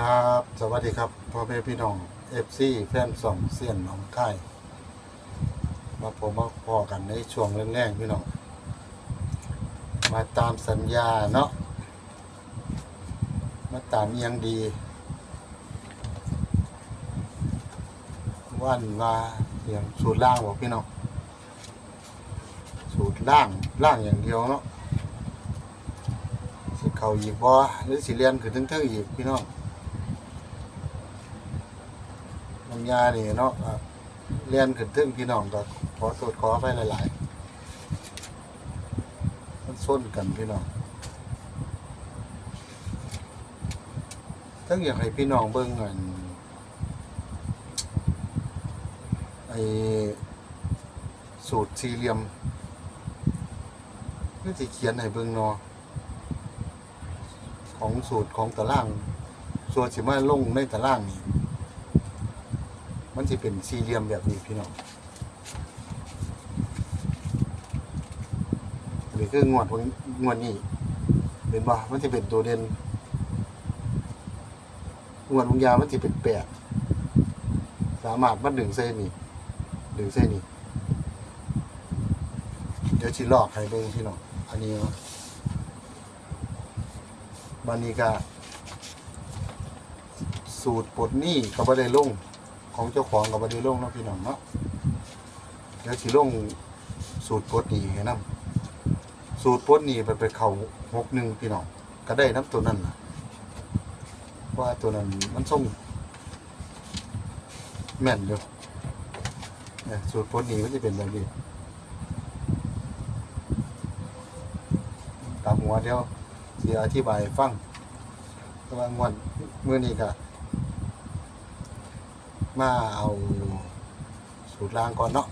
ครับ สวัสดีครับพ่อแม่พี่น้องเอฟซีแฟนสองเสียนหน้องค่มาผมมาพอกันในช่วงแรกๆพี่น้องมาตามสัญญาเนาะมาตามยังดีว่านว่าเสียงสูตรล่างบอกพี่น้องสูตรล่างล่างอย่างเดียวเนาะสิเขาอีกบ่หรือสิเรียนขึ้นถึงๆอีกพี่น้อง บางยานี่เนาะอะเรียนขึ้นถึงพี่น้องก็ขอโทษขอไปหลายๆ มันส้นกันพี่น้องทั้งอยากให้พี่น้องเบิ่งอันไอสูตรสี่เหลี่ยมนี่สิเขียนให้เบิ่งเนาะของสูตรของตารางส่วนสิมาลงในตารางนี่ มันจะเป็นสี่เหลี่ยมแบบนี้พี่น้องอันนี้คืองวดวันงวดนี้เห็นบ่มันจะเป็นตัวเด่นงวดวงยามันจะเป็นแปดสามารถมาดึงเส้นนี่ดึงเส้นนี่เดี๋ยวชิลอกให้เบิ่งพี่น้องอันนี้เนาะบันนี้ก็สูตรปลดหนี้ก็บ่ได้ลง ของเจ้าของกับบไดีลงเนาะพี่น้องเนาะเดี๋ยวสิลงสูตรปดหนีให้นํสูตรปดหนีไปไปเข่าหกหนึ่งพี่น้องก็ได้น้ำตัวนั้นล่ะว่าตัวนั้นมันส่งแม่นอยู่เนี่ยสูตรปดหนีมันจะเป็นแบบนี้ตามหัวเดียวเสิอธิบายฟังแต่ว่างวันมื้อนี้ก็ มาเอาสูตรลางก่อนเนาะ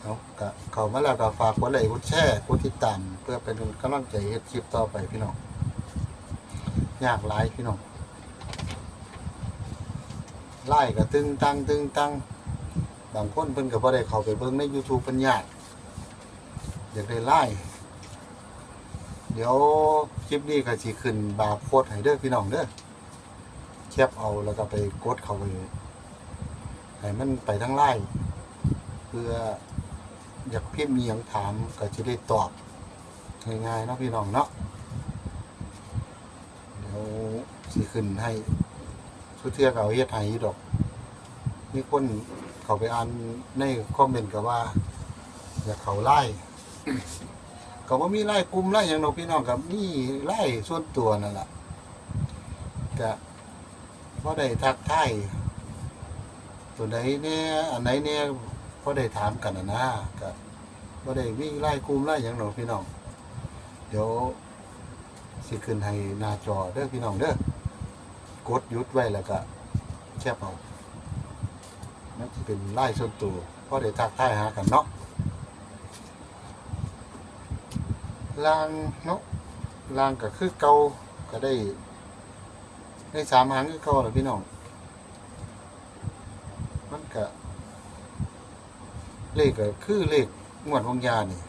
เอากะเขามาแล้วก็ฝากกดไลค์กดแชร์กดติดตามเพื่อเป็นกำลังใจเฮ็ดคลิปต่อไปพี่น้องยากหลายพี่น้องไล่ก็ตึงตังตึงตังบางคนเพิ่นก็บ่ได้เข้าไปเบิ่งใน YouTube เพิ่นยากอยากได้ไล่เดี๋ยวคลิปนี้ก็สิขึ้นบาร์โค้ดให้เด้อพี่น้องเด้อ แคปเอาแล้วก็ไปกดเขาไปให้มันไปทั้งไล่เพื่ออยากพิมพ์มีหยังถามก็จะได้ตอบง่ายๆนะพี่น้องเนาะเดี๋ยวสิขึ้นให้สุดเทือกเอาเฮ็ดให้อยู่ดอกมีคนเขาไปอ่านในคอมเมนต์ก็ว่า อยากเขาไล่ก็ว่ามีไล่กลุ่มไล่อย่างดอกพี่น้องกับมีไล่ส่วนตัวนั่นแหละก็ พอได้ทักทายตัวไหนเนี่ยอันไหนเนี่ยพอได้ถามกันนะนะก็พอได้วิ่งไล่กลุ่มไล่อย่างหนอพี่น้อง เดี๋ยวสิขึ้นให้หน้าจอเด้อพี่น้องเด้อกดยุดไว้แล้วก็แคบเอานั่นจะเป็นไล่ส่วนตัวพอได้ทักทายหากันเนาะลางเนาะลางก็คือเก่าก็ได้ ในสามหางคือเขาหละพี่น้อง มันก็เลขก็คือเลขงวดวงยานี่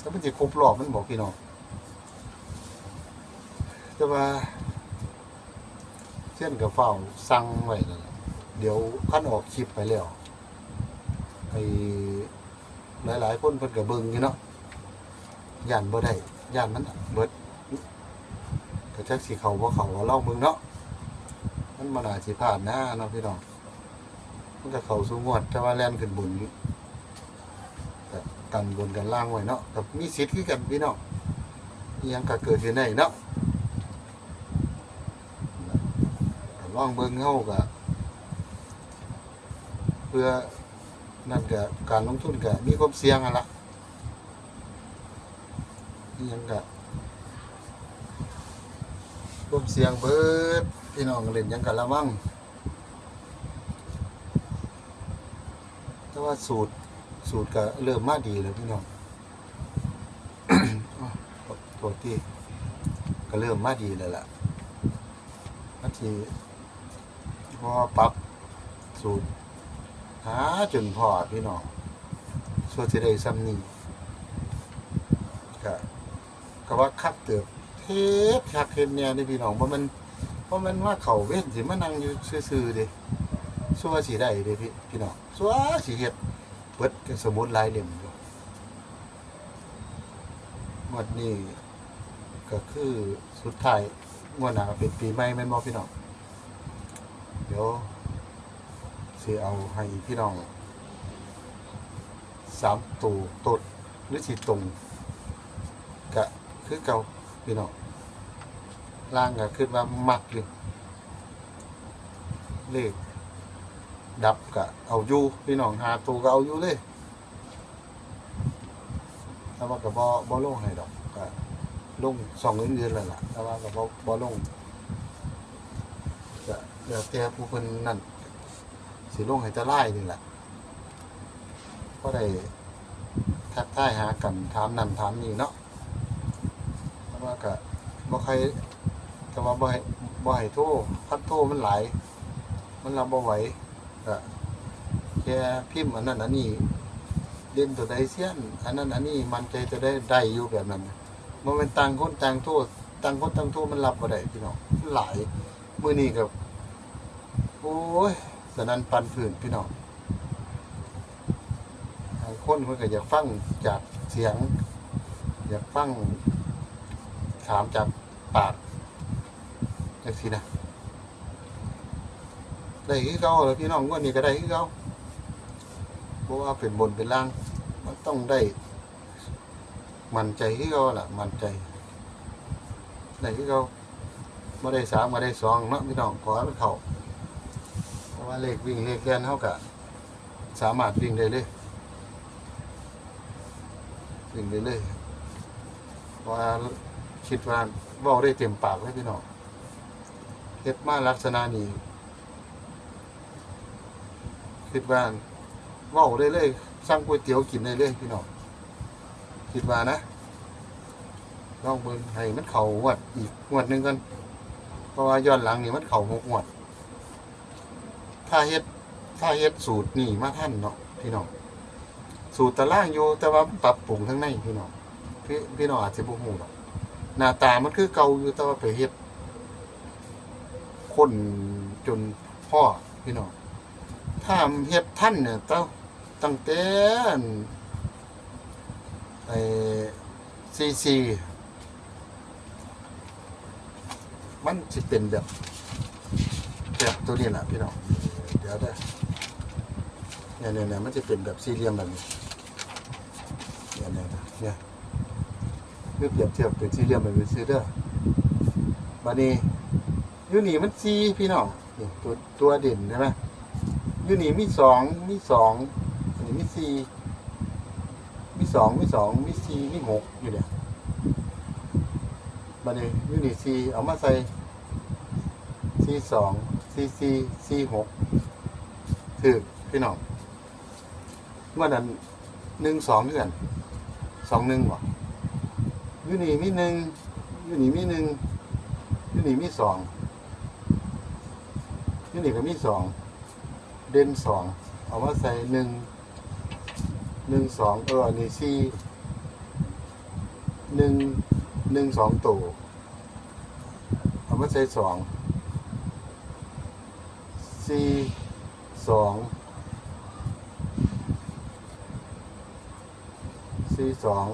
แล้วมันจะครบรอบมันบอกพี่น้องแต่ว่าเช่นกับเฝ้าสั่งไว้นั่นแหละเดี๋ยวขั้นออกคลิปไปแล้วไอ้หลายๆคนเพิ่นก็เบิ่งอยู่เนาะย่านบ่ได้ย่านมันเบิด ก็จักสีเขาบ่เขาว่าเล่ามึงเนาะมันมาหนาสิผ่านหน้าเนาะพี่น้องมันก็เขาสูงวดแต่ว่าแล่นขึ้นบนอยู่แต่กันบนกันล่างไว้เนาะแต่มีสิทธิ์คือกันพี่น้องยังก็เกิดขึ้นได้เนาะก็ลองเบิ่งเฮาก็เพื่อนั่นก็การลงทุนก็มีความเสี่ยงอะละยังก็ ร่วมเสียงเบิดพี่น้องเล่นยังกันละมั่งแต่ว่าสูตรสูตรก็เริ่มมาดีแล้วพี่น้องอ้าวทษที่ก็เริ่มมาดีแล้วล่ะนาทีพอปรับสูตรหาจนพอพี่น้องส่วนจะได้ซ้ำนี้ก็ก็ว่าคัดเติบ เฮ็ดคักเฮ็ดเนี่ยนี่พี่น้องเพราะมันเพราะมันว่าเขาเว้นสิมานั่งอยู่ซื่อๆเดิสัวสิได้เด้พี่พี่น้องสัวสิเฮ็ดเบิดกับสมุดลายเล่มอยู่งวดนี้ก็คือสุดท้ายงวดหน้าเป็นปีใหม่แม่นบ่พี่น้องเดี๋ยวสิเอาให้พี่น้องสามตัวตดหรือสิตรงก็คือเก่า พี่น้องล่างก็คือว่ามักอยู่เลขดับก็เอาอยู่พี่น้องหาตัวก็เอาอยู่เลยแต่ว่าก็บ่บ่ลงให้ดอกก็ลงสองเงินเดือนแล้วล่ะแต่ว่าก็บ่บ่ลงก็แล้วแต่ผู้เพิ่นนั่นสิลงให้แตะไล่นี่แหละก็ได้ทักทายหากันถามนั่นถามนี่เนาะ ว่าก็บ่ใครแต่ว่าบ่ให้บ่ให้โทรพัดโทรมันหลาย มันรับบ่ไหวก็แค่พิมพ์อันนั้นอันนี้เล่นตัวใดเสี้ยน อันนั้นอันนี้มันใจจะได้ได้อยู่แบบนั้นมันเป็นต่างคนต่างโทษต่างคนต่างโทษมันรับบ่ได้พี่น้องหลายมื้อนี้ก็โอ้ยสนันปันผื่นพี่น้องบางคนเพิ่นก็อยากฟังจากเสียง อยากฟัง ถามจากปากจังซี่นะได้คือเก่าแล้วพี่น้องงวดนี้ก็ได้คือเก่าเพราะว่าเป็นบนเป็นล่าง มันต้องได้ มั่นใจคือเก่าล่ะ มั่นใจได้คือเก่าบ่ได้สามบ่ได้สองเนาะพี่น้องขอให้มันเขาเพราะว่าเลขวิ่งเลขเล่นเฮาก็สามารถวิ่งได้เลยวิ่งได้เลยว่า คิดว่าเว้าได้เต็มปากเลยพี่น้องเฮ็ดมาลักษณะนี้คิดว่าเว้าได้เลยสั่งก๋วยเตี๋ยวกินได้เลยพี่น้องคิดว่านะลองเบิ่งให้มันเข้างวดอีกงวดหนึ่งกันเพราะว่าย้อนหลังนี่มันเข้าหกงวด ถ้าเฮ็ดถ้าเฮ็ดสูตรนี่มาท่านเนาะพี่น้องสูตรตารางอยู่แต่ว่าปรับปรุงทั้งในพี่น้องพี่พี่น้องอาจจะบ่ฮู้หรอก หน้าตามันคือเก่าอยู่แต่ว่าไปเฮ็ดคนจนพ่อพี่น้องถ้าเฮ็ดท่านเนี่ยต้องตั้งแต่ไอ้ซีซีมันสิเป็นแบบแบบตัวนี้แหละพี่น้องเดี๋ยวได้เนี่ยเนี่ยเนี่ยมันจะเป็นแบบสี่เหลี่ยมแบบนี้เนี่ยเนี่ยเนี่ย เพื่อเปรียบเทียบเป็นสี่เหลี่ยมแบบนี้ซื้อเด้อบัดนี้ยูนี่มันซีพี่น้องนี่ตัวตัวเด่นใช่ไหมยูนี่มีสองมีสองอันนี้มีสี่มีสองมีสองมีสี่มีหกอยู่เนี่ยบัดนี้ยูนี่สี่เอามาใส่สี่สองสี่สี่สี่หกถือพี่น้องเมื่อนั้นหนึ่งสองเดือนสองหนึ่งบ่อ ยูนี่มีหนึ่งยูนี่มีหนึ่งยูนี่มีสองยูนี่ก็มีสองเด่นสองเอามาใส่หนึ่งหนึ่งสองเออนนี้สี่หนึ่งหนึ่งสองตัวเอามาใส่สองสี่สองสี่สอง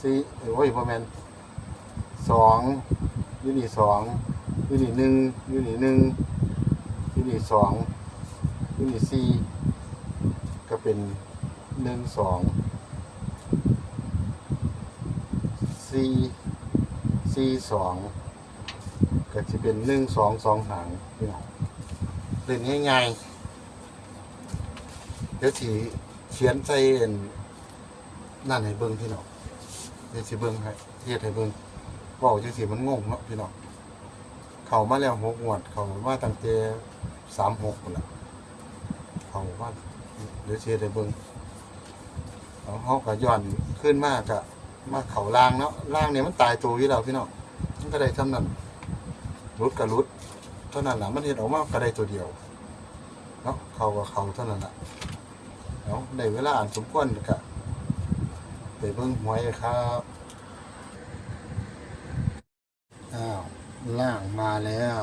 สี่โอ้ยพ่อแมนสองยูนี่สองยูนี่หนึ่งยูนี่หนึ่งยูนี่สองยูนี่สี่ก็เป็นหนึ่งสองสี่สี่สองก็จะเป็นหนึ่งสองสองหางพี่น้องเล่นง่ายๆเดี๋ยวสีเขียนใส่อันนั่นให้เบิ่งพี่น้อง เดี๋ยวสิเบิ่งให้เฮ็ดให้เบิ่งเว้าจังซี่มันงงเนาะพี่น้องเข้ามาแล้วหกงวด เข้ามาตั้งแต่36พุ่นล่ะเข้ามาเดี๋ยวสิเฮ็ดให้เบิ่งเอาเฮาก็ย้อนขึ้นมาก็มาเข้าล่างเนาะล่างเนี่ยมันตายตัวอยู่แล้วพี่น้องมันก็ได้เท่านั้นรุดก็รุดเท่านั้นล่ะมันเฮ็ดออกมาก็ได้ตัวเดียวเนาะเข้าก็เข้าเท่านั้นล่ะเอาได้เวลาอันสมควรก็ ไปเบิ่งหวยครับอ้าวล่างมาแล้ว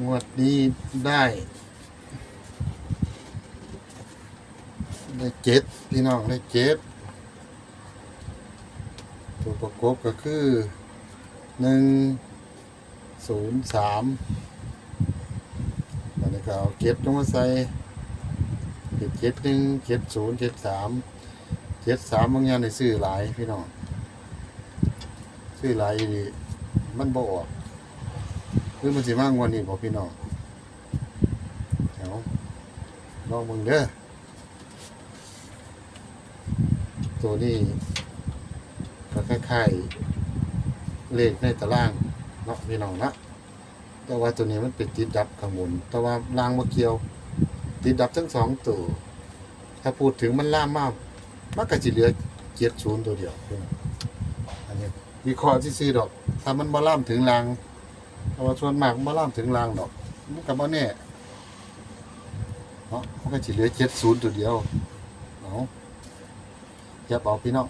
งวดนี้ได้ ได้เจ็ดพี่น้องได้เจ็ดตัวประกบก็คือหนึ่งศูนย์สาม ก็เอาเจ็ดลงมาใส่เป็นเจ็ดหนึ่งเจ็ดศูนย์เจ็ดสามเจ็ดสามบางอย่างในซื้อหลายพี่น้องซื้อหลายดีมันบ่ออกหรือมันสิมากกว่านี้บอกพี่น้องเอาลองมึงเด้อตัวนี้ก็คล้ายๆเลขในตารางเนาะพี่น้องนะ แต่ว่าตัวนี้มันเป็นติดดับข้างบนแต่ว่าล่างมาเกี่ยว ติดดับทั้งสองตัว ถ้าพูดถึงมันล่ามมากมันก็จะเหลือเจ็ดศูนย์ตัวเดียวองอันนี้วิเคราะห์ที่ซื้อดอก ถ้ามันมาล่ามถึงลางแต่ว่าส่วนมากมันมาล่ามถึงลางดอกมันกับว่าแน่เนาะมันก็จะเหลือเจ็ดศูนย์ตัวเดียวเนาะจับเอาพี่น้อง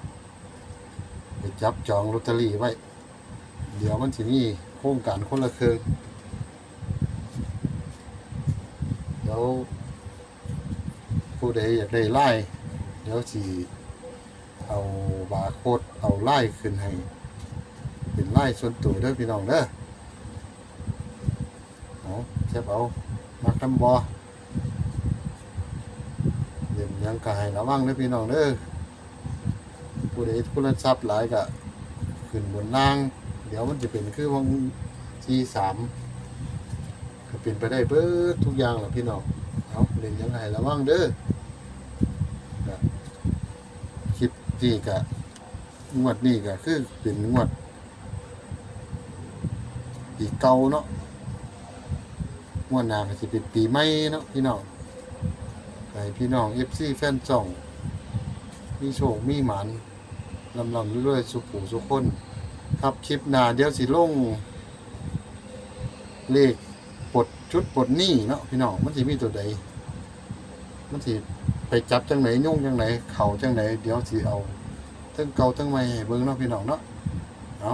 ไปจับจองลอตเตอรี่ไว้ เดี๋ยวมันจะมีโครงการคนละเครื่องเดี๋ยวผู้ใดอยากได้ไล่เดี๋ยวสิเอาบาร์โค้ดเอาไล่ขึ้นให้ เป็นไล่ส่วนตัวเด้อพี่น้องเด้อเอาเจ็บเอามาคำบอเดี๋ยวยังกายระวังเด้อพี่น้องเด้อผู้ใดผู้นั้นทรัพย์หลายก็ขึ้นบนล่าง เดี๋ยวมันจะเป็นคือวงที่สาม เป็นไปได้เบิดทุกอย่างแหละพี่น้องเอาเล่นยังไงระวังเด้อคลิปนี้ก็งวดนี้ก็คือเป็นงวดปีเก่าเนาะงวดหน้าก็จะเป็นปีใหม่เนาะพี่น้องให้พี่น้องเอฟซีแฟนจ่องมีโชคมีหมันลำลำเรื่อยๆสุขูสุขคน ครับคลิปหน้าเดี๋ยวสิลงเลข ชุดปลดหนี้เนาะพี่น้องมันสิมีตัวใดมันสิไปจับจังไหนยุ่งจังไหนเข่าจังไหนเดี๋ยวสิเอาทั้งเก่าทั้งใหม่เบิ้งเนาะพี่น้องเนาะเอา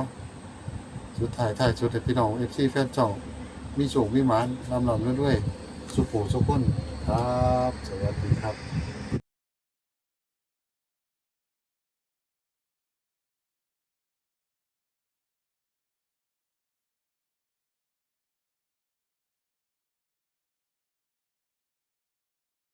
สุดท้ายท้ายสุดให้พี่น้องเอฟซีแฟนจ่องมีโชคมีหมานลำลำด้วยด้วยสุขูสุขคนครับ สวัสดีครับ